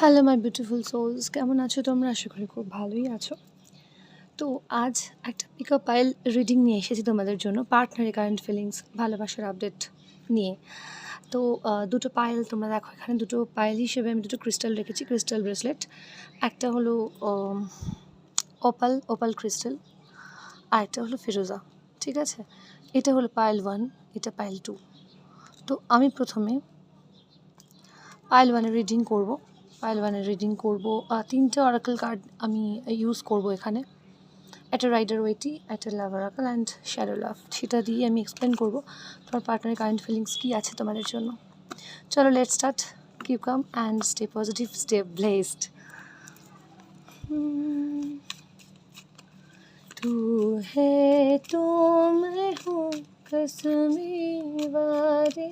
Hello my beautiful sols কেমন আছো তোমরা? আশা করি খুব ভালোই আছো। তো আজ একটা পিক আপ পাইল রিডিং নিয়ে এসেছি তোমাদের জন্য পার্টনারি কারেন্ট ফিলিংস ভালোবাসার আপডেট নিয়ে। তো দুটো পায়েল তোমরা দেখো এখানে, দুটো পায়েল হিসেবে আমি দুটো ক্রিস্টাল রেখেছি ক্রিস্টাল ব্রেসলেট একটা হলো ওপাল ওপাল ক্রিস্টাল আর একটা হলো ফিরোজা ঠিক আছে? এটা হলো পায়েল ওয়ান এটা পায়েল টু তো আমি প্রথমে পায়েল ওয়ানের রিডিং করব। পায়েল ওয়ানের রিডিং করব তিনটে অরাকল কার্ড আমি ইউজ করব এখানে একটা রাইডার ওয়েটি একটা love oracle and shadow love সেটা দিয়ে আমি এক্সপ্লেন করব তোমার পার্টনারের কারেন্ট ফিলিংস কী আছে তোমাদের জন্য চলো let start keep calm and stay positive stay blessed तू है तो मैं हूँ कसमी वारे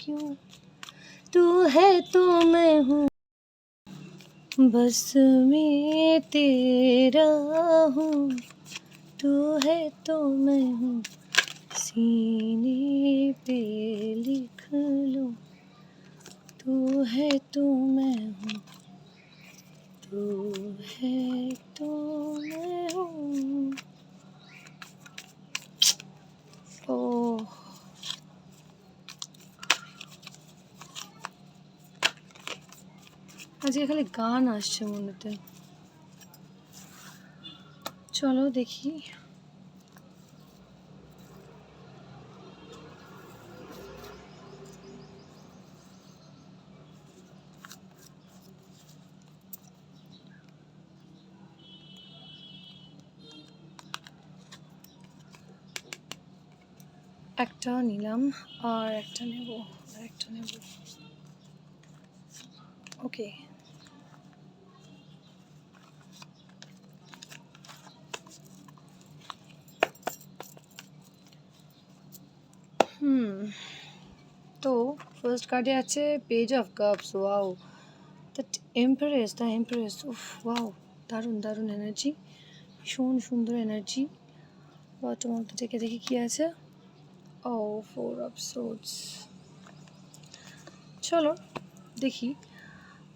क्यों तू है तो मैं हूँ बस में तेरा हूँ, तू है तो मैं हूँ। सीने पे लिख लो, तू है तो मैं हूँ। तू है तो मैं हूँ। ओह। আজকে খালি গান আসছে মনেতে। চলো দেখি। একটা নিলাম আর একটা নেব, আর একটা নেব। ওকে হুম তো ফার্স্ট কার্ডে আছে page of cups wow that empress the empress উফ ওয়াও দারুণ দারুণ এনার্জি ভীষণ সুন্দর এনার্জি অফ থেকে দেখি কি আছে? ও ফোর অফ সোর্স চলো, দেখি।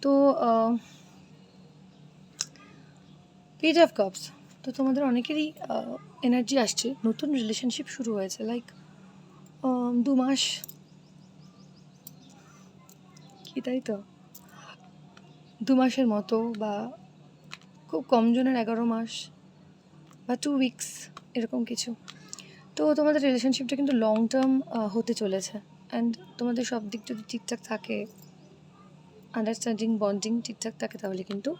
তো পেজ অফ কাপস তো তোমাদের অনেকেরই এনার্জি আসছে। নতুন রিলেশনশিপ শুরু হয়েছে লাইক দু মাস কি তাই তো? দু মাসের মতো বা খুব কম জনের এগারো মাস বা টু উইকস এরকম কিছু। তো তোমাদের রিলেশনশিপটা কিন্তু লং টার্ম হতে চলেছে। অ্যান্ড তোমাদের সব দিক যদি ঠিকঠাক থাকে আন্ডারস্ট্যান্ডিং বন্ডিং ঠিকঠাক থাকে, তাহলে কিন্তু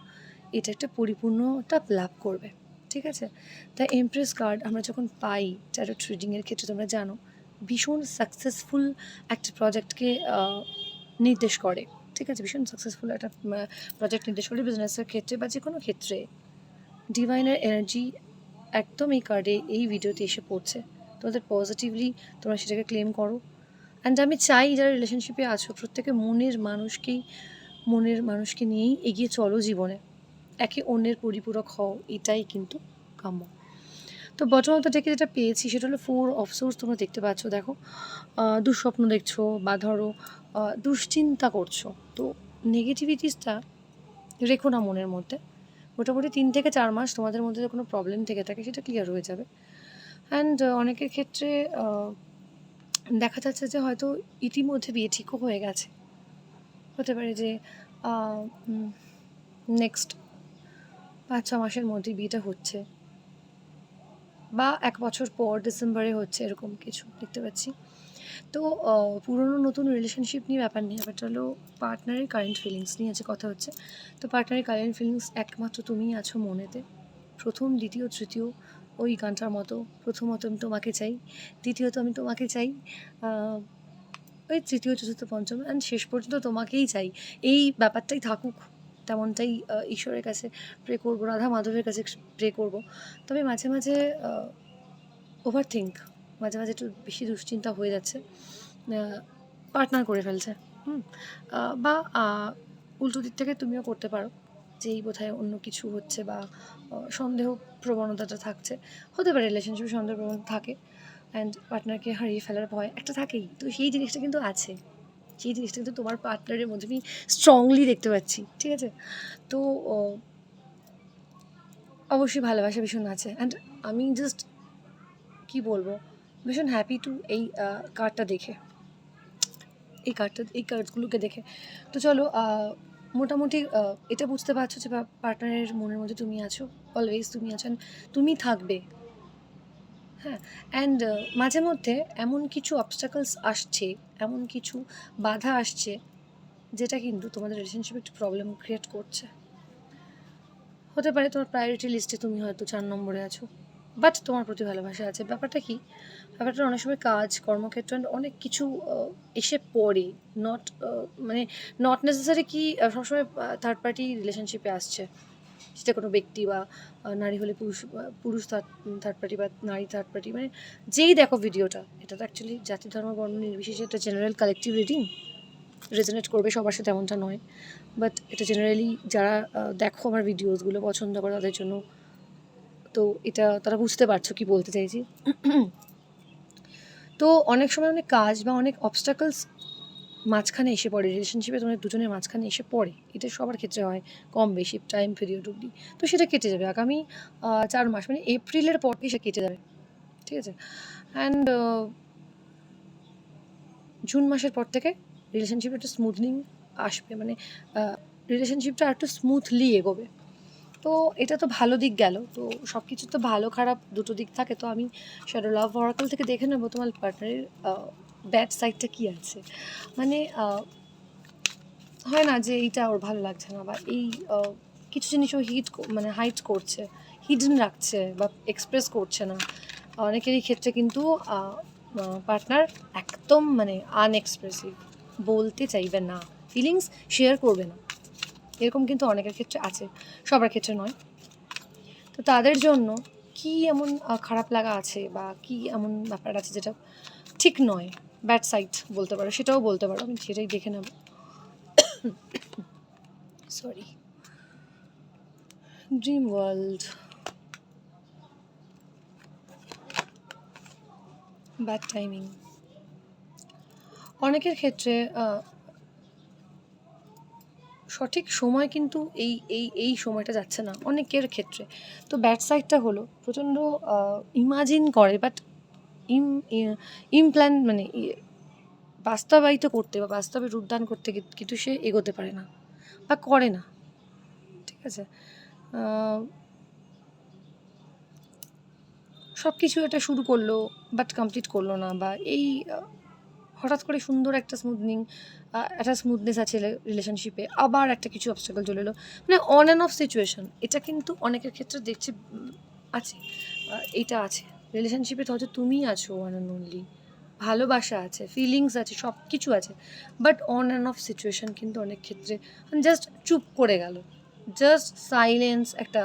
এটা একটা পরিপূর্ণতা লাভ করবে। ঠিক আছে? তাই এমপ্রেস কার্ড আমরা যখন পাই ট্যারো ট্রেডিংয়ের ক্ষেত্রে, তোমরা জানো, ভীষণ সাকসেসফুল একটা প্রজেক্টকে নির্দেশ করে। ঠিক আছে, ভীষণ সাকসেসফুল একটা প্রজেক্ট নির্দেশ করে বিজনেসের ক্ষেত্রে বা যে কোনো ক্ষেত্রে। ডিভাইনের এনার্জি একদম এই কার্ডে এই ভিডিওতে এসে পড়ছে। তোমাদের পজিটিভলি তোমরা সেটাকে ক্লেম করো। অ্যান্ড আমি চাই যারা রিলেশনশিপে আছো, প্রত্যেকে মনের মানুষকেই, মনের মানুষকে নিয়েই এগিয়ে চলো জীবনে। একে অন্যের পরিপূরক হও, এটাই কিন্তু কাম্য। তো বটম অফ দ্য ডেকে যেটা পেয়েছি, সেটা হলো ফোর অফ সোর্স তোমরা দেখতে পাচ্ছ, দেখো। দুঃস্বপ্ন দেখছ বা ধরো দুশ্চিন্তা করছ। তো নেগেটিভিটিসটা রেখো না মনের মধ্যে। মোটামুটি তিন থেকে চার মাস তোমাদের মধ্যে কোনো প্রবলেম থেকে থাকে, সেটা ক্লিয়ার হয়ে যাবে। অ্যান্ড অনেকের ক্ষেত্রে দেখা যাচ্ছে যে হয়তো ইতিমধ্যে বিয়ে ঠিকও হয়ে গেছে। হতে পারে যে নেক্সট পাঁচ, ছ মাসের মধ্যে বিয়েটা হচ্ছে। বা এক বছর পর ডিসেম্বরে হচ্ছে, এরকম কিছু দেখতে পাচ্ছি। তো পুরনো নতুন রিলেশনশিপ নিয়ে ব্যাপার নেই ব্যাপারটা হলো পার্টনারের কারেন্ট ফিলিংস নিয়ে আছে, কথা হচ্ছে। তো পার্টনারের কারেন্ট ফিলিংস একমাত্র তুমিই আছো মনেতে। প্রথম, দ্বিতীয়, তৃতীয় ওই গানটার মতো, প্রথমত আমি তোমাকে চাই, দ্বিতীয়ত আমি তোমাকে চাই ওই তৃতীয়, চতুর্থ, পঞ্চম অ্যান্ড শেষ পর্যন্ত তোমাকেই চাই। এই ব্যাপারটাই থাকুক, তেমনটাই ঈশ্বরের কাছে প্রে করব, রাধা মাধবের কাছে প্রে করব। তবে মাঝে মাঝে ওভার থিঙ্ক মাঝে মাঝে একটু বেশি দুশ্চিন্তা হয়ে যাচ্ছে পার্টনার করে ফেলছে, হুম বা উল্টো দিক থেকে তুমিও করতে পারো যে এই বোধহয় অন্য কিছু হচ্ছে বা সন্দেহ প্রবণতাটা থাকছে, হতে পারে রিলেশনশিপে সন্দেহ প্রবণতা থাকে অ্যান্ড পার্টনারকে হারিয়ে ফেলার ভয় একটা থাকেই, তো সেই জিনিসটা কিন্তু আছে, সেই জিনিসটা কিন্তু তোমার পার্টনারের মধ্যে আমি স্ট্রংলি দেখতে পাচ্ছি, ঠিক আছে? তো অবশ্যই ভালোবাসা ভীষণ আছে অ্যান্ড আমি জাস্ট কি বলব ভীষণ হ্যাপি টু এই কার্ডটা দেখে। এই কার্ডটা এই কার্ডগুলোকে দেখে। তো চলো মোটামুটি এটা বুঝতে পারছ যে পার্টনারের মনের মধ্যে তুমি আছো। অলওয়েজ তুমি আছো and তুমি থাকবে। হ্যাঁ অ্যান্ড মাঝে মধ্যে এমন কিছু অবস্টাকলস আসছে, এমন কিছু বাধা আসছে, যেটা কিন্তু তোমাদের রিলেশনশিপে একটু প্রবলেম ক্রিয়েট করছে। হতে পারে তোমার প্রায়োরিটি লিস্টে তুমি হয়তো চার নম্বরে আছো। বাট তোমার প্রতি ভালোবাসা আছে। ব্যাপারটা কি? ব্যাপারটা অনেক সময় কাজ, কর্মক্ষেত্র অনেক কিছু এসে পড়ে। নট মানে নট নেসেসারি কি সবসময় থার্ড পার্টি রিলেশনশিপে আসছে। সেটা কোনো ব্যক্তি বা নারী হলে পুরুষ পুরুষ থার্ড পার্টি বা নারী থার্ড পার্টি মানে যেই দেখো ভিডিওটা, এটা তো অ্যাকচুয়ালি জাতি, ধর্ম, বর্ণ নির্বিশেষে একটা জেনারেল কালেকটিভ রিডিং রেজনেট করবে, সবার সাথে এমনটা নয়। বাট এটা জেনারেলি যারা দেখো আমার ভিডিওসগুলো পছন্দ করে, তাদের জন্য তো এটা তারা বুঝতে পারছ কি বলতে চাইছি। তো অনেক সময় অনেক কাজ বা অনেক অবস্টাকলস মাঝখানে এসে পড়ে রিলেশনশিপে তোমাদের দুজনের মাঝখানে এসে পড়ে, এটা সবার ক্ষেত্রে হয়, কম বেশি টাইম পিরিয়ড অবধি। তো সেটা কেটে যাবে আগামী চার মাস মানে এপ্রিলের পর সে কেটে যাবে, ঠিক আছে? অ্যান্ড জুন মাসের পর থেকে রিলেশনশিপে একটা স্মুথনিং আসবে মানে রিলেশনশিপটা একটু স্মুথলি এগোবে। তো এটা তো ভালো দিক গেল। তো সব কিছু তো ভালো, খারাপ দুটো দিক থাকে। তো আমি শ্যাডো লাভ অরাকল থেকে দেখে নেব তোমার পার্টনারের ব্যাড সাইডটা কী আছে। মানে হয় না যে এইটা ওর ভালো লাগছে না বা এই কিছু জিনিস ও হিট মানে হাইট করছে হিডেন রাখছে বা এক্সপ্রেস করছে না। অনেকেরই ক্ষেত্রে কিন্তু পার্টনার একদম মানে আনএক্সপ্রেসিভ বলতে চাইবে না। ফিলিংস শেয়ার করবে না। এরকম কিন্তু অনেকের ক্ষেত্রে আছে, সবার ক্ষেত্রে নয়। তো তাদের জন্য কি এমন খারাপ লাগা আছে বা কি এমন ব্যাপার আছে যেটা ঠিক নয়? ব্যাড সাইড বলতে পারো, সেটাও বলতে পারো, আমি সেটাই দেখে নেব। Sorry dream world bad timing অনেকের ক্ষেত্রে সঠিক সময় কিন্তু এই এই এই সময়টা যাচ্ছে না অনেকের ক্ষেত্রে। তো ব্যাড সাইডটা হলো, প্রচণ্ড ইমাজিন করে বাট ইম ইমপ্ল্যান মানে বাস্তবায়িত করতে বা বাস্তবে রূপদান করতে কিন্তু সে এগোতে পারে না বা করে না। ঠিক আছে? সব কিছু এটা শুরু করল বাট কমপ্লিট করল না বা এই হঠাৎ করে সুন্দর একটা স্মুথনিং একটা স্মুথনেস আছে রিলেশনশিপে আবার একটা কিছু অবস্টাকল চলে এলো। মানে অন অ্যান্ড অফ সিচুয়েশন এটা কিন্তু অনেকের ক্ষেত্রে দেখছি আছে এইটা আছে। রিলেশনশিপে তো হয়তো তুমি আছো ওয়ান অ্যান্ড অনলি ভালোবাসা আছে ফিলিংস আছে সব কিছু আছে but on and off situation কিন্তু অনেক ক্ষেত্রে জাস্ট চুপ করে গেল জাস্ট সাইলেন্স একটা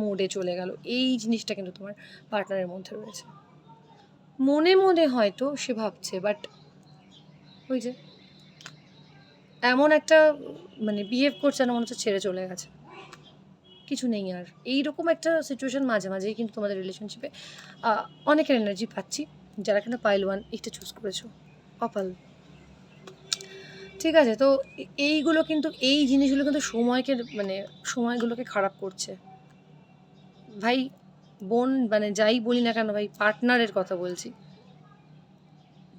মোডে চলে গেল। এই জিনিসটা কিন্তু তোমার পার্টনারের মধ্যে রয়েছে। মনে মনে হয়তো সে ভাবছে বাট ওই যে, এমন একটা মানে বিহেভ করছে না মনে হচ্ছে ছেড়ে চলে গেছে। কিছু নেই আর। এইরকম একটা সিচুয়েশন মাঝে মাঝেই কিন্তু তোমাদের রিলেশনশিপে অনেকের এনার্জি পাচ্ছি। যারা কিনা পাইল ওয়ান এটা চুজ করেছ। কপাল। ঠিক আছে, তো এইগুলো কিন্তু, এই জিনিসগুলো কিন্তু সময়কে মানে সময়গুলোকে খারাপ করছে। ভাই, বোন মানে যাই বলি না কেন ভাই পার্টনারের কথা বলছি।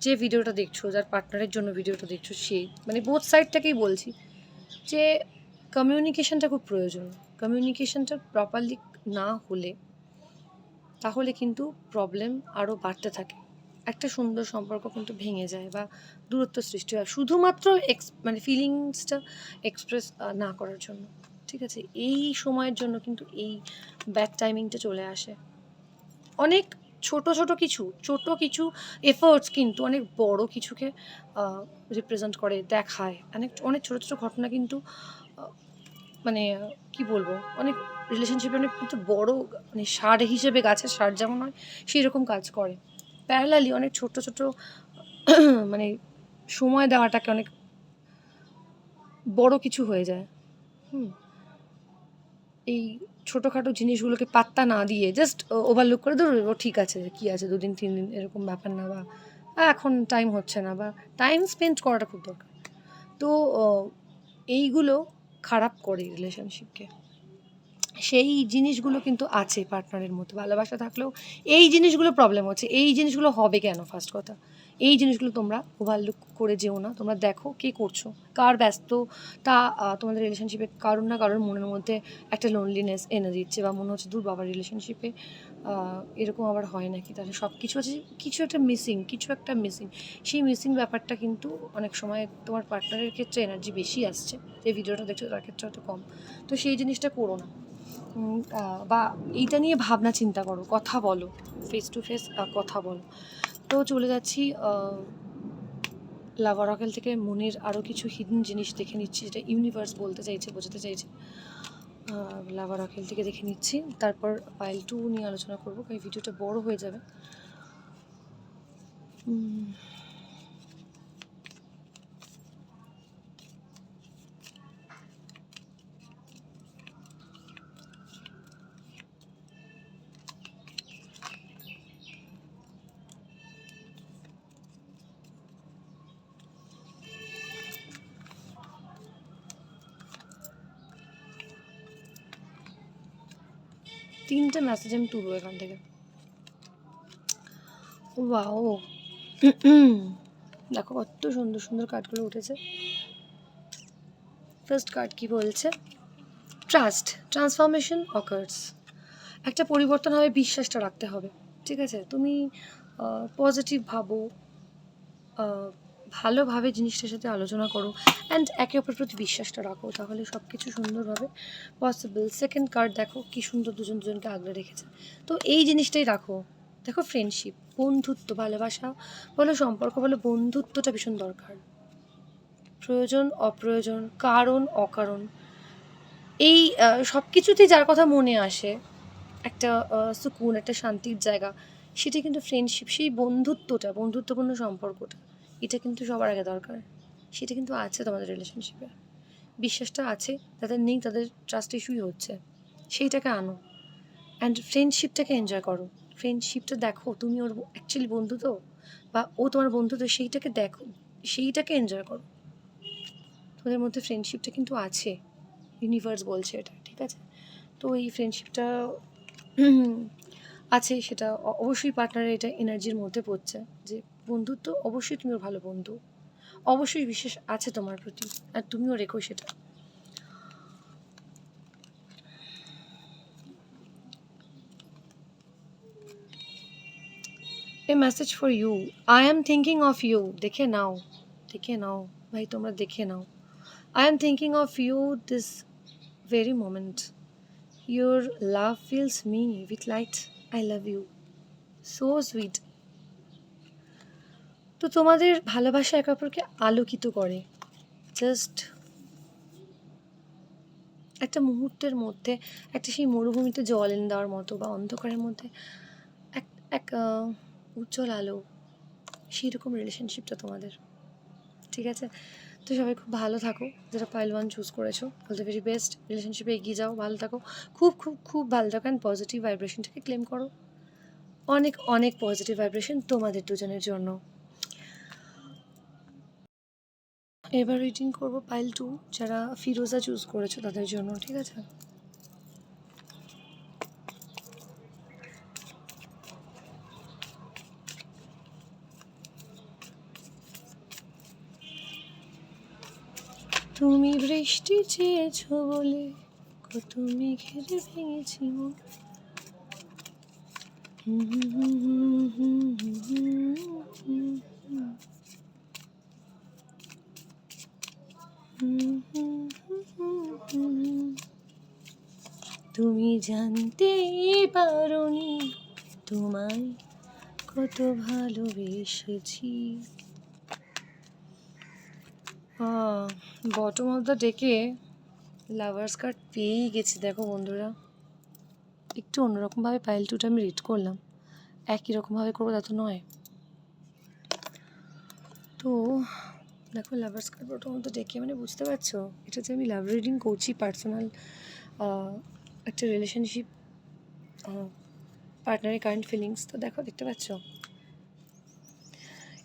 যে ভিডিওটা দেখছ, যার পার্টনারের জন্য ভিডিওটা দেখছ সেই মানে বোথ সাইডটাকেই বলছি যে কমিউনিকেশনটা খুব প্রয়োজন। কমিউনিকেশনটা প্রপারলি না হলে তাহলে কিন্তু প্রবলেম আরও বাড়তে থাকে। একটা সুন্দর সম্পর্ক কিন্তু ভেঙে যায় বা দূরত্ব সৃষ্টি হয় শুধুমাত্র এক্স মানে ফিলিংসটা এক্সপ্রেস না করার জন্য। ঠিক আছে? এই সময়ের জন্য কিন্তু এই ব্যাড টাইমিংটা চলে আসে। অনেক ছোট ছোট কিছু ছোট কিছু এফোর্টস কিন্তু অনেক বড় কিছুকে রিপ্রেজেন্ট করে, দেখায়। অনেক অনেক ছোট ছোট ঘটনা কিন্তু মানে কি বলব? অনেক রিলেশনশিপে অনেক কিন্তু বড় মানে সার হিসেবে গাছের সার যেমন হয় সেই রকম কাজ করে। প্যারালালি অনেক ছোট ছোট মানে সময় দেওয়াটাকে অনেক বড় কিছু হয়ে যায়। হুম। এই ছোটোখাটো জিনিসগুলোকে পাত্তা না দিয়ে জাস্ট ওভারলুক করে ধরো ও ঠিক আছে, কী আছে, দুদিন, তিন দিন, এরকম ব্যাপার না বা এখন টাইম হচ্ছে না বা টাইম স্পেন্ড করাটা খুব দরকার। তো এইগুলো খারাপ করে রিলেশনশিপকে সেই জিনিসগুলো কিন্তু আছে পার্টনারের মধ্যে, ভালোবাসা থাকলেও এই জিনিসগুলো প্রবলেম হচ্ছে। এই জিনিসগুলো হবে কেন? ফার্স্ট কথা। এই জিনিসগুলো তোমরা ওভারলুক করে যেও না। তোমরা দেখো কে করছ, কার ব্যস্ত তা তোমাদের রিলেশনশিপে কারোর না কারোর মনের মধ্যে একটা লোনলিনেস এনে দিচ্ছে বা মনে হচ্ছে দূর বাবার রিলেশনশিপে এরকম আবার হয় নাকি? তাহলে সব কিছু আছে, কিছু একটা মিসিং কিছু একটা মিসিং সেই মিসিং ব্যাপারটা কিন্তু অনেক সময় তোমার পার্টনারের ক্ষেত্রে এনার্জি বেশি আসছে। যে ভিডিওটা দেখছ, তার ক্ষেত্রে হয়তো কম। তো সেই জিনিসটা করো না। বা এইটা নিয়ে ভাবনা চিন্তা করো, কথা বলো ফেস টু ফেস কথা বলো। তো চলে যাচ্ছি লাভার থেকে মনের আরও কিছু হিডেন জিনিস দেখে নিচ্ছি, যেটা ইউনিভার্স বলতে চাইছে, বোঝাতে চাইছে। লাভার থেকে দেখে নিচ্ছি, তারপর পাইল টু নিয়ে আলোচনা করব, কারণ ভিডিওটা বড় হয়ে যাবে। তিনটে মেসেজ আমি তুলবো এখান থেকে। ওয়াও দেখো কত সুন্দর সুন্দর কার্ডগুলো উঠেছে। ফার্স্ট কার্ড কি বলছে? ট্রাস্ট ট্রান্সফরমেশন অকার্স একটা পরিবর্তন হবে, বিশ্বাসটা রাখতে হবে। ঠিক আছে? তুমি পজিটিভ ভাবো ভালোভাবে জিনিসটার সাথে আলোচনা করো অ্যান্ড একে অপরের প্রতি বিশ্বাসটা রাখো, তাহলে সব কিছু সুন্দরভাবে পসিবল সেকেন্ড কার্ড দেখো, কি সুন্দর দুজন দুজনকে আগলে রেখেছে। তো এই জিনিসটাই রাখো। দেখো ফ্রেন্ডশিপ বন্ধুত্ব, ভালোবাসা, বলো সম্পর্ক, বলো বন্ধুত্বটা ভীষণ দরকার। প্রয়োজন, অপ্রয়োজন, কারণ, অকারণ। এই সব কিছুতেই যার কথা মনে আসে, একটা সুকুন, একটা শান্তির জায়গা সেটা কিন্তু ফ্রেন্ডশিপ সেই বন্ধুত্বটা, বন্ধুত্বপূর্ণ সম্পর্কটা। এটা কিন্তু সবার আগে দরকার। সেটা কিন্তু আছে তোমাদের রিলেশনশিপে বিশ্বাসটা আছে, তাদের নেই, তাদের ট্রাস্ট ইস্যুই হচ্ছে। সেইটাকে আনো। অ্যান্ড ফ্রেন্ডশিপটাকে এনজয় করো। ফ্রেন্ডশিপটা দেখো, তুমি ওর অ্যাকচুয়ালি বন্ধু তো? বা ও তোমার বন্ধু তো, সেইটাকে দেখো। সেইটাকে এনজয় করো। তোমাদের মধ্যে ফ্রেন্ডশিপটা কিন্তু আছে। ইউনিভার্স বলছে এটা, ঠিক আছে? তো এই ফ্রেন্ডশিপটা আছে, সেটা অবশ্যই পার্টনারের এটা এনার্জির মধ্যে পড়ছে যে বন্ধুত্ব অবশ্যই তুমি ওর ভালো বন্ধু। অবশ্যই বিশ্বাস আছে তোমার প্রতি, আর তুমিও রেখো সেটা। A message for you I am thinking of you দেখে নাও দেখে নাও, ভাই তোমরা দেখে নাও। I am thinking of you this very moment your love fills me with light I love you so sweet তো তোমাদের ভালোবাসা একে অপরকে আলোকিত করে। জাস্ট একটা মুহূর্তের মধ্যে, একটা সেই মরুভূমিতে জল এনে দেওয়ার মতো বা অন্ধকারের মধ্যে এক এক উজ্জ্বল আলো সেই রকম রিলেশনশিপটা তোমাদের। ঠিক আছে? তো সবাই খুব ভালো থাকো যেটা পাইল ওয়ান চুজ করেছ অল দ্য ভেরি বেস্ট রিলেশনশিপে এগিয়ে যাও, ভালো থাকো। খুব খুব খুব ভালো থাকো অ্যান্ড পজিটিভ ভাইব্রেশনটাকে ক্লেম করো। অনেক অনেক পজিটিভ ভাইব্রেশন তোমাদের দুজনের জন্য। এবার রিডিং করব পাইল টু যারা ফিরোজা চুজ করেছ তাদের জন্য ঠিক আছে তুমি বৃষ্টি চেয়েছো বলে কত মেঘের ভেঙেছি মন তুমি জানতে পারোনি তোমায় কত ভালোবেসেছি। বটম অফ দ্য ডেকে লাভার্স কার্ড পেয়েই গেছি, দেখো বন্ধুরা। একটু অন্যরকমভাবে পাইল টুটা আমি রিড করলাম। একই রকমভাবে করব তা তো নয়। তো দেখো লাভার্স কার্ড দ্য ডেকে মানে বুঝতে পারছ? এটা যে আমি লাভ রিডিং করছি পার্সোনাল একটা রিলেশনশিপ পার্টনারের কারেন্ট ফিলিংস তো দেখো দেখতে পাচ্ছ?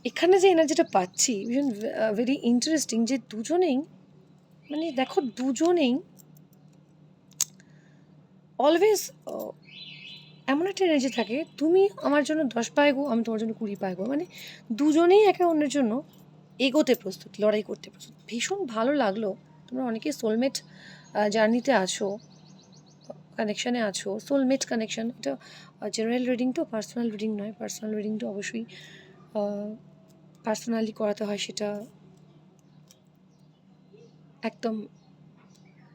এখানে যে এনার্জিটা পাচ্ছি ভীষণ ভেরি ইন্টারেস্টিং যে দুজনেই মানে দেখো দুজনেই অলওয়েজ এমন একটা এনার্জি থাকে, তুমি আমার জন্য দশ পায় গো, আমি তোমার জন্য কুড়ি পায় গো। মানে দুজনেই একে অন্যের জন্য এগোতে প্রস্তুত, লড়াই করতে প্রস্তুত। ভীষণ ভালো লাগল। তোমরা অনেকে সোলমেট জার্নিতে আছো কানেকশানে আছো। সোলমেট কানেকশান এটা জেনারেল রিডিং তো পার্সোনাল রিডিং নয়। পার্সোনাল রিডিং তো অবশ্যই পার্সোনালি করাতে হয় সেটা। একদম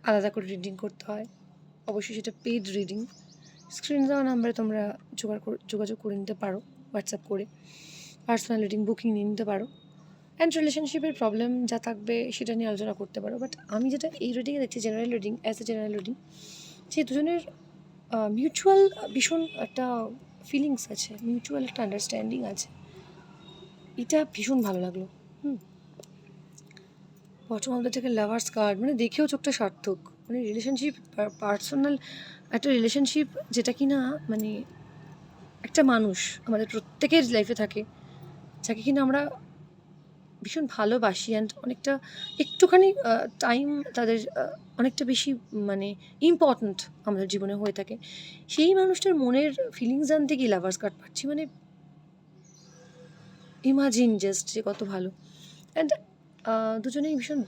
আলাদা করে রিডিং করতে হয়। অবশ্যই সেটা পেড রিডিং স্ক্রিন দেওয়া নাম্বারে তোমরা যোগাযোগ করে নিতে পারো হোয়াটসঅ্যাপ করে। পার্সোনাল রিডিং বুকিং নিয়ে নিতে পারো। অ্যান্ড রিলেশনশিপের প্রবলেম যা থাকবে সেটা নিয়ে আলোচনা করতে পারো। বাট আমি যেটা এই রিডিংয়ে দেখছি general reading as a general reading যে দুজনের মিউচুয়াল ভীষণ একটা ফিলিংস আছে মিউচুয়াল একটা আন্ডারস্ট্যান্ডিং আছে। এটা ভীষণ ভালো লাগল। হুম। বটম অফ দ্য থেকে লাভার্স কার্ড মানে দেখেও চোখটা সার্থক। মানে রিলেশনশিপ পার্সোনাল একটা রিলেশনশিপ যেটা কি না মানে একটা মানুষ আমাদের প্রত্যেকের লাইফে থাকে, যাকে কিনা আমরা ভীষণ ভালোবাসি অ্যান্ড অনেকটা একটুখানি টাইম তাদের অনেকটা বেশি মানে ইম্পর্ট্যান্ট আমাদের জীবনে হয়ে থাকে। সেই মানুষটার মনের ফিলিংস জানতে গিয়ে লাভার্স কার্ড পাচ্ছি মানে ইমাজিন জাস্ট যে কত ভালো। অ্যান্ড দুজনেই ভীষণ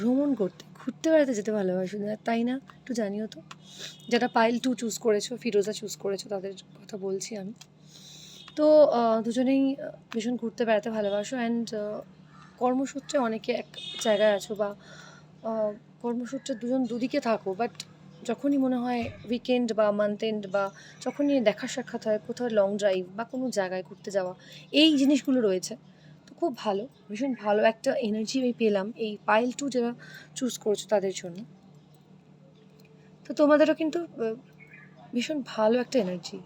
ভ্রমণ করতে, ঘুরতে বেড়াতে যেতে ভালোবাসি না তাই না, একটু জানিও তো। যারা পাইল টু চুজ করেছ ফিরোজা চুজ করেছ, তাদের কথা বলছি আমি। তো দুজনেই ভীষণ ঘুরতে বেড়াতে ভালোবাসো অ্যান্ড কর্মসূত্রে অনেকে এক জায়গায় আছো বা কর্মসূত্রে দুজন দুদিকে থাকো বাট যখনই মনে হয় উইকেন্ড বা মান্থ এন্ড বা যখনই দেখা সাক্ষাৎ হয়, কোথাও লং ড্রাইভ বা কোনো জায়গায় ঘুরতে যাওয়া, এই জিনিসগুলো রয়েছে। তো খুব ভালো, ভীষণ ভালো একটা এনার্জি আমি পেলাম এই পাইল টু যারা চুজ করছ তাদের জন্য। তো তোমাদেরও কিন্তু ভীষণ ভালো একটা এনার্জি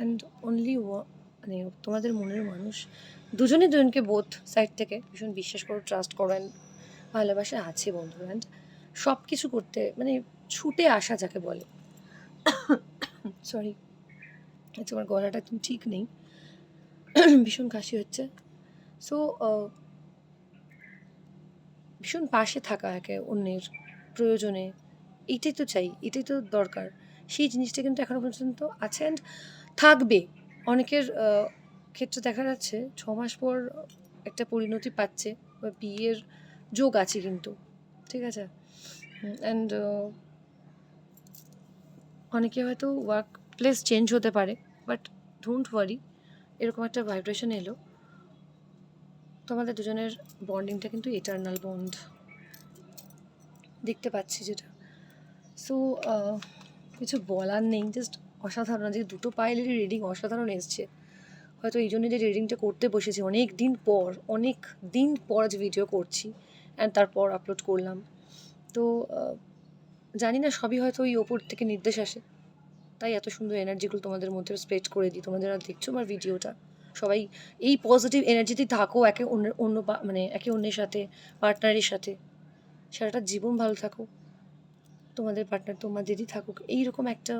অ্যান্ড অনলি মানে তোমাদের মনের মানুষ দুজনে দুজনকে বোধ সাইড থেকে ভীষণ বিশ্বাস করো ট্রাস্ট করো অ্যান্ড ভালোবাসা আছে বন্ধু অ্যান্ড সব কিছু করতে মানে ছুটে আসা যাকে বলে। সরি তোমার গলাটা একদম ঠিক নেই। ভীষণ কাশি হচ্ছে। সো ভীষণ পাশে থাকা একে অন্যের প্রয়োজনে, এটাই তো চাই, এটাই তো দরকার। সেই জিনিসটা কিন্তু এখনও পর্যন্ত আছে। অ্যান্ড থাকবে। অনেকের ক্ষেত্রে দেখা যাচ্ছে ছ মাস পর একটা পরিণতি পাচ্ছে বা বিয়ের যোগ আছে কিন্তু, ঠিক আছে? অ্যান্ড অনেকে হয়তো ওয়ার্ক প্লেস চেঞ্জ হতে পারে বাট ডোন্ট ওয়ারি এরকম একটা ভাইব্রেশন এলো। তোমাদের দুজনের বন্ডিংটা কিন্তু এটার্নাল বন্ড দেখতে পাচ্ছি যেটা। সো কিছু বলার নেই জাস্ট অসাধারণ। আজকে দুটো পাইলেরই রিডিং অসাধারণ এসছে। হয়তো এই জন্য যে রিডিংটা করতে বসেছি, অনেক দিন পর, অনেক দিন পর আজ ভিডিও করছি অ্যান্ড তারপর আপলোড করলাম। তো জানি না, সবই হয়তো ওই ওপর থেকে নির্দেশ আসে। তাই এত সুন্দর এনার্জিগুলো তোমাদের মধ্যে স্প্রেড করে দিই। তোমাদের আর দেখছ আমার ভিডিওটা সবাই এই পজিটিভ এনার্জিতেই থাকো, একে অন্য অন্য মানে একে অন্যের সাথে পার্টনারের সাথে। সারাটা জীবন ভালো থাকো। তোমাদের পার্টনার তোমাদেরই থাকুক। এইরকম একটা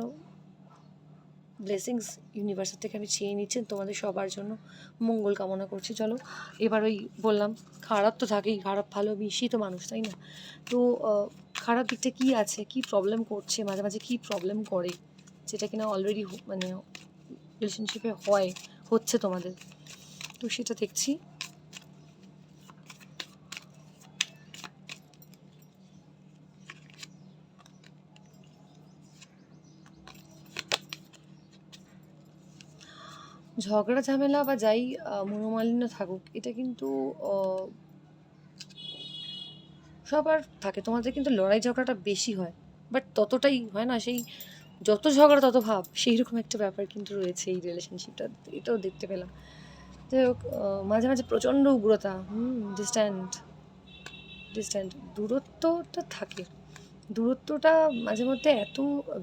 ব্লেসিংস ইউনিভার্সের থেকে আমি চেয়ে নিচ্ছেন তোমাদের সবার জন্য মঙ্গল কামনা করছি। চলো, এবার ওই বললাম, খারাপ তো থাকেই, খারাপ ভালো বেশি তো মানুষ, তাই না? তো খারাপ দিকটা কী আছে? কী প্রবলেম করছে? মাঝে মাঝে কী প্রবলেম করে? যেটা কিনা অলরেডি মানে রিলেশনশিপে হয়, হচ্ছে তোমাদের। তো সেটা দেখছি। ঝগড়া, ঝামেলা বা যাই মনোমালিন্য থাকুক, এটা কিন্তু সবার থাকে। তোমাদের কিন্তু লড়াই ঝগড়াটা বেশি হয় বাট ততটাই হয় না। সেই যত ঝগড়া, তত ভাব সেই রকম একটা ব্যাপার কিন্তু রয়েছে এই রিলেশনশিপটা এটাও দেখতে পেলাম। যাই হোক মাঝে মাঝে প্রচণ্ড উগ্রতা, হুম ডিস্ট্যান্ট ডিস্ট্যান্ট দূরত্বটা থাকে। দূরত্বটা মাঝে মধ্যে এত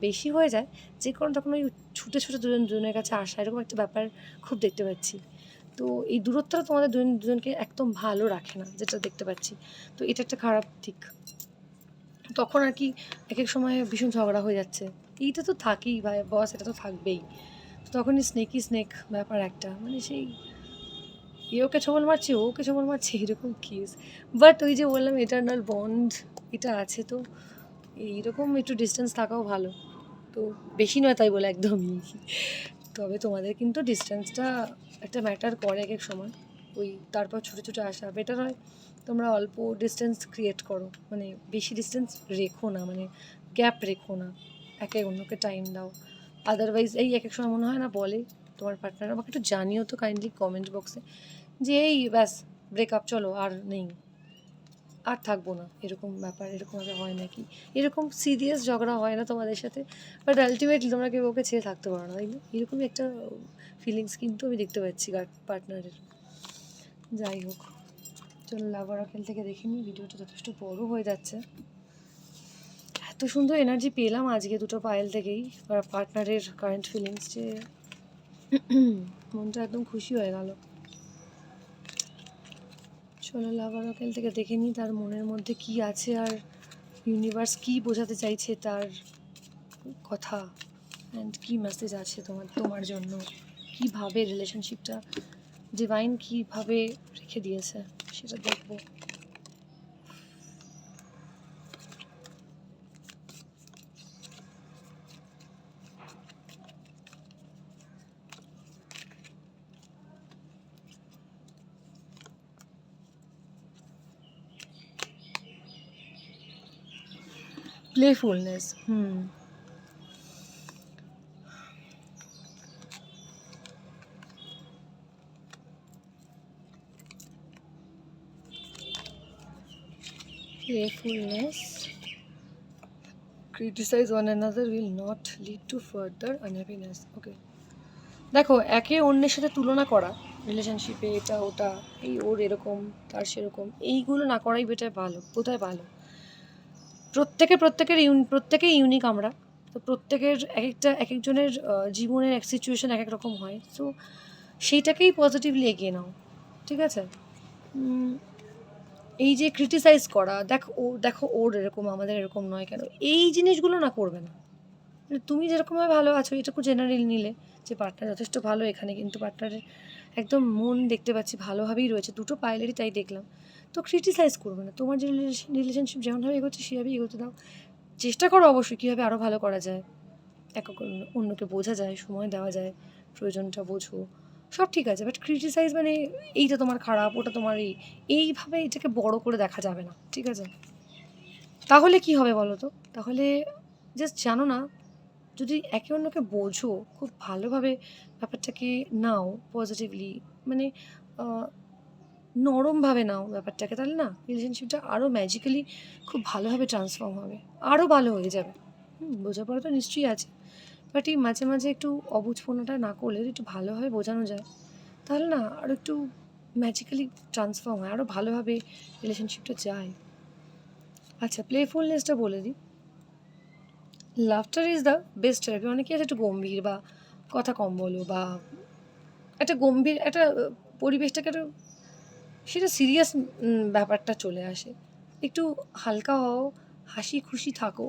বেশি হয়ে যায় যে কারণে তখন ওই ছুটে ছুটে দুজন, দুজনের কাছে আসা এরকম একটা ব্যাপার খুব দেখতে পাচ্ছি। তো এই দূরত্বটা তোমাদের দুজন, দুজনকে একদম ভালো রাখে না, যেটা দেখতে পাচ্ছি। তো এটা একটা খারাপ দিক। তখন আর কি এক এক সময় ভীষণ ঝগড়া হয়ে যাচ্ছে। এইটা তো থাকেই ভাই বস, এটা তো থাকবেই। তো তখনই স্নেকি স্নেক ব্যাপার একটা। মানে সেই এ ওকে ছবল মারছে ওকে ছবল মারছে, এরকম কেস বাট ওই যে বললাম এটার্নাল বন্ড এটা আছে তো এইরকম একটু ডিস্টেন্স থাকাও ভালো। তো বেশি নয় তাই বলে একদমই। তবে তোমাদের কিন্তু ডিস্টেন্সটা একটা ম্যাটার করে এক এক সময়। ওই তারপর ছোটো ছোটো আসা বেটার হয়। তোমরা অল্প ডিস্টেন্স ক্রিয়েট করো। মানে বেশি ডিস্টেন্স রেখো না। মানে গ্যাপ রেখো না। একে অন্যকে টাইম দাও। আদারওয়াইজ এই এক এক সময় মনে হয় না বলে তোমার পার্টনার আমাকে একটু জানিও তো কাইন্ডলি কমেন্ট বক্সে যে এই ব্যাস ব্রেকআপ চলো, আর নেই। আর থাকব না। এরকম ব্যাপার এরকমভাবে হয় নাকি? এরকম সিরিয়াস ঝগড়া হয় না তোমাদের সাথে? বাট আলটিমেটলি তোমরা কেউ ওকে ছেড়ে থাকতে পারো না, তাই না? এরকমই একটা ফিলিংস কিন্তু আমি দেখতে পাচ্ছি পার্টনারের যাই হোক, চলো লাভার খেল থেকে দেখে নিই, ভিডিওটা যথেষ্ট বড় হয়ে যাচ্ছে। এত সুন্দর এনার্জি পেলাম আজকে দুটো পায়েল থেকেই পার্টনারের কারেন্ট ফিলিংস যে, মনটা একদম খুশি হয়ে গেল। চলো লাভার অকেল থেকে দেখে নিই তার মনের মধ্যে কি আছে আর ইউনিভার্স কি বোঝাতে চাইছে তার কথা অ্যান্ড কি মেসেজ আছে তোমার তোমার জন্য? কীভাবে রিলেশনশিপটা ডিভাইন কীভাবে রেখে দিয়েছে সেটা দেখব। Playfulness hmm playfulness. Criticize one another will not lead to further unhappiness. Okay. দেখো, একে অন্যের সাথে তুলনা করা রিলেশনশিপে এটা, ওটা, এই ওর এরকম, তার সেরকম, এইগুলো না করাই বেটার ভালো, কোথায় ভালো? প্রত্যেকে, প্রত্যেকের ইউন, প্রত্যেকেই ইউনিক আমরা। তো প্রত্যেকের এক একটা, এক একজনের জীবনের এক সিচুয়েশন এক এক রকম হয়। সো সেইটাকেই পজিটিভলি এগিয়ে নাও। ঠিক আছে? এই যে ক্রিটিসাইজ করা, দেখো ও, দেখো ওর এরকম, আমাদের এরকম নয় কেন? এই জিনিসগুলো না করবে না। মানে তুমি যেরকমভাবে ভালো আছো, এটুকু জেনারেল নিলে যে পার্টনার যথেষ্ট ভালো, এখানে কিন্তু পার্টনারের একদম মন দেখতে পাচ্ছি, ভালোভাবেই রয়েছে। দুটো পাইলেরই তাই দেখলাম। তো ক্রিটিসাইজ করবে না। তোমার যে রিলেশনশিপ যেমনভাবে এগোচ্ছে, সেভাবেই এগোতে দাও। চেষ্টা করো অবশ্যই কীভাবে আরও ভালো করা যায়। এক অন্যকে বোঝা যায়, সময় দেওয়া যায়, প্রয়োজনটা বোঝো। সব ঠিক আছে বাট ক্রিটিসাইজ মানে এইটা তোমার খারাপ, ওটা তোমার এই এইভাবে এটাকে বড় করে দেখা যাবে না, ঠিক আছে? তাহলে কি হবে বলো তো? তাহলে জাস্ট জানো না, যদি একে অন্যকে বোঝো, খুব ভালোভাবে ব্যাপারটাকে নাও পজিটিভলি মানে নরমভাবে নাও ব্যাপারটাকে, তাহলে না রিলেশনশিপটা আরও ম্যাজিক্যালি খুব ভালোভাবে ট্রান্সফর্ম হবে আরও ভালো হয়ে যাবে। হুম, বোঝাপড়া তো নিশ্চয়ই আছে। বাট এই মাঝে মাঝে একটু অবুঝপনাটা না করলে একটু ভালোভাবে বোঝানো যায়, তাহলে না আরও একটু ম্যাজিক্যালি ট্রান্সফর্ম হয় আরও ভালোভাবে রিলেশনশিপটা যায়। আচ্ছা প্লেফুলনেসটা বলে দিই। Laughter is the best therapy অনেকেই আছে একটু গম্ভীর বা কথা কম বলো বা একটা গম্ভীর, একটা পরিবেশটাকে একটা সেটা সিরিয়াস ব্যাপারটা চলে আসে। একটু হালকা হও, হাসি খুশি থাকো,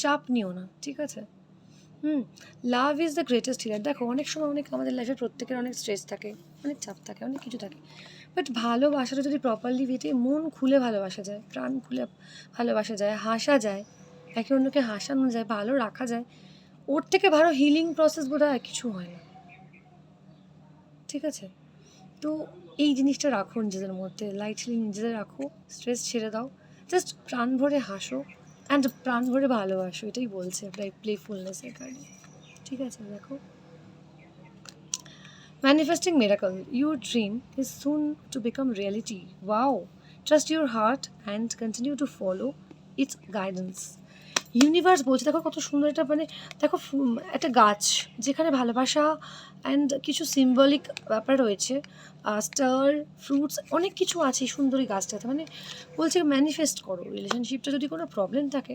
চাপ নিও না, ঠিক আছে? হুম love is the greatest healer দেখো, অনেক সময় অনেক আমাদের লাইফে প্রত্যেকের অনেক স্ট্রেস থাকে, অনেক চাপ থাকে, অনেক কিছু থাকে। বাট ভালোবাসাটা যদি প্রপারলি বেটে মন খুলে ভালোবাসা যায়, প্রাণ খুলে ভালোবাসা যায়, হাসা যায়, একে অন্যকে হাসানো যায়, ভালো রাখা যায়, ওর থেকে ভালো হিলিং প্রসেস বোধ হয় কিছু হয় না। ঠিক আছে? তো এই জিনিসটা রাখো নিজেদের মধ্যে লাইটলি নিজেদের রাখো স্ট্রেস ছেড়ে দাও। জাস্ট প্রাণ ভরে হাসো অ্যান্ড প্রাণ ভরে ভালোবাসো, এটাই বলছে প্রায় প্লেফুলনেসের কারণে। ঠিক আছে, দেখো। Manifesting miracle your dream is soon to become reality wow trust your heart and continue to follow its guidance universe বলছে, দেখো কত সুন্দর এটা মানে দেখো একটা গাছ যেখানে ভালোবাসা অ্যান্ড কিছু সিম্বলিক ব্যাপার রয়েছে স্টার ফ্রুটস অনেক কিছু আছে এই সুন্দর গাছটাতে। মানে বলছে ম্যানিফেস্ট করো রিলেশনশিপটা যদি কোনো প্রবলেম থাকে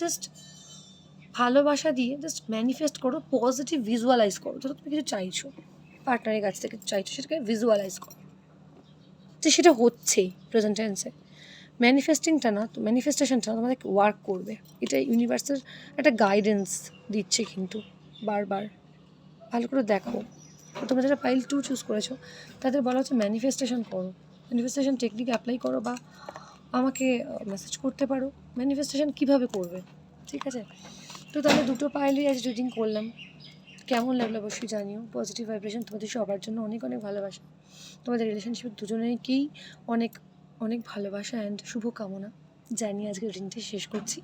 জাস্ট ভালোবাসা দিয়ে জাস্ট ম্যানিফেস্ট করো পজিটিভ ভিজুয়ালাইজ করো। ধরো তুমি কিছু চাইছো পার্টনারের কাছ থেকে চাইছো, সেটাকে ভিজুয়ালাইজ করো। যে সেটা হচ্ছে প্রেজেন্ট টেন্সে ম্যানিফেস্টিংটা না, তো ম্যানিফেস্টেশনটা তোমাদের ওয়ার্ক করবে। এটা ইউনিভার্সের একটা গাইডেন্স দিচ্ছে কিন্তু, বারবার। ভালো করে দেখো তোমরা যারা পাইল টু চুজ করেছ, তাদের বলা হচ্ছে ম্যানিফেস্টেশন করো। ম্যানিফেস্টেশন টেকনিক অ্যাপ্লাই করো বা আমাকে মেসেজ করতে পারো। ম্যানিফেস্টেশন কীভাবে করবে? ঠিক আছে? তো তাহলে দুটো পাইলই আজ রিডিং করলাম। কেমন লাগল অবশ্যই জানিও। পজিটিভ ভাইব্রেশন তোমাদের সবার জন্য অনেক অনেক ভালোবাসা। তোমাদের রিলেশনশিপ দুজনেরকেই অনেক অনেক ভালোবাসা অ্যান্ড শুভকামনা। জানিয়ে আজকে রিডিংটা শেষ করছি।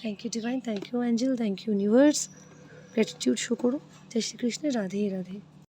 Thank you divine thank you angel thank you universe gratitude show করো। জয় শ্রীকৃষ্ণের রাধে রাধে